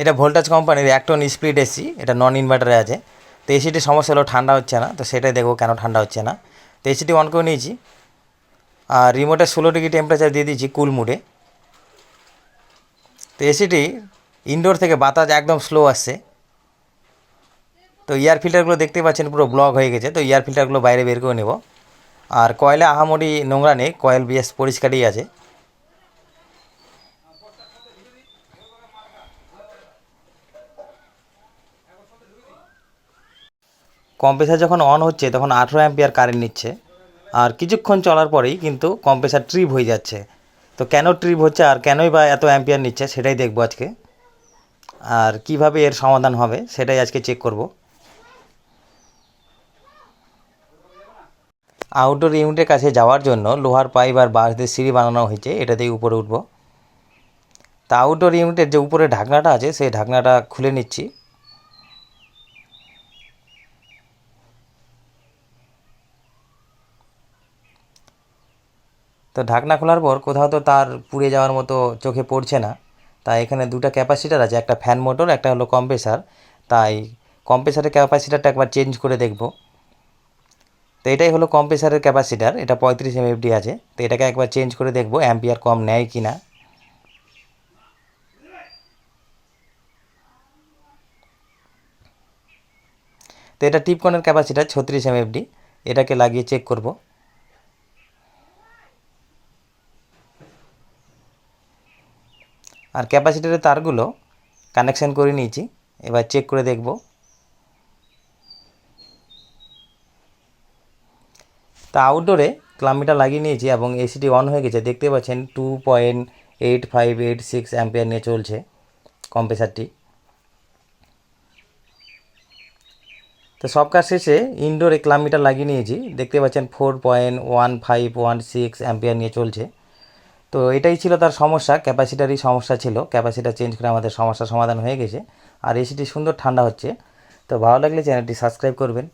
এটা ভোল্টাজ কোম্পানির একটন split AC এটা নন ইনভার্টারে আছে। তো এসিটির সমস্যা হলো ঠান্ডা হচ্ছে না, তো সেটাই দেখব কেন ঠান্ডা হচ্ছে না। তো এসিটি অন করে নিয়েছি। আর রিমোটে ষোলো ডিগ্রি টেম্পারেচার দিয়ে দিয়েছি কুল মুডে তো এসিটি ইনডোর থেকে বাতাস একদম স্লো আসছে। তো এয়ার ফিল্টারগুলো দেখতে পাচ্ছেন পুরো ব্লক হয়ে গেছে, তো এয়ার ফিল্টারগুলো বাইরে বের করে নেব। আর কয়েলে আহামরি নোংরা নেই, কয়েল বেশ পরিষ্কারই আছে। কম্প্রেসার যখন অন হচ্ছে, তখন আঠেরো অ্যাম্পিয়ার কারেন্ট নিচ্ছে। আর কিছুক্ষণ চলার পরেই কিন্তু কম্প্রেসার ট্রিপ হয়ে যাচ্ছে। তো কেন ট্রিপ হচ্ছে আর কেনই বা এত অ্যাম্পিয়ার নিচ্ছে, সেটাই দেখব আজকে। আর কীভাবে এর সমাধান হবে, সেটাই আজকে চেক করব। আউটডোর ইউনিটের কাছে যাওয়ার জন্য লোহার পাইপ আর বাঁশ দিয়ে সিঁড়ি বানানো হয়েছে, এটা দিয়ে উপরে উঠব। তা আউটডোর ইউনিটের যে উপরে ঢাকনাটা আছে, সেই ঢাকনাটা খুলে নিচ্ছি। তো ঢাকনা খোলার পর কোথাও তো তার পুড়ে যাওয়ার মতো চোখে পড়ছে না। তাই এখানে দুটো ক্যাপাসিটার আছে, একটা ফ্যান মোটর একটা হলো কম্প্রেসার তাই কম্প্রেসারের ক্যাপাসিটারটা একবার চেঞ্জ করে দেখব। তো এটাই হলো কম্প্রেসারের ক্যাপাসিটার এটা পঁয়ত্রিশ এমএফডি আছে। তো এটাকে একবার চেঞ্জ করে দেখব অ্যাম্পিয়ার কম নেয় কি না তো এটা টিপকনের ক্যাপাসিটার ছত্রিশ এমএফডি এটাকে লাগিয়ে চেক করব। আর ক্যাপাসিটারের তারগুলো কানেকশান করে নিয়েছি। এবার চেক করে দেখব। তা আউটডোরে ক্লামিটা লাগিয়ে নিয়েছি এবং এসিটি অন হয়ে গেছে। দেখতে পাচ্ছেন two point eight five eight six ampere নিয়ে চলছে কম্প্রেসারটি তো সব কাজ শেষে ইনডোরে ক্লামিটার লাগিয়ে নিয়েছি। দেখতে পাচ্ছেন four point one five one six ampere নিয়ে চলছে। তো এটাই ছিল তার সমস্যা, ক্যাপাসিটারই সমস্যা ছিল। ক্যাপাসিটার চেঞ্জ করে আমাদের সমস্যার সমাধান হয়ে গেছে। আর এসিটি সুন্দর ঠান্ডা হচ্ছে। তো ভালো লাগলে চ্যানেলটি সাবস্ক্রাইব করবেন।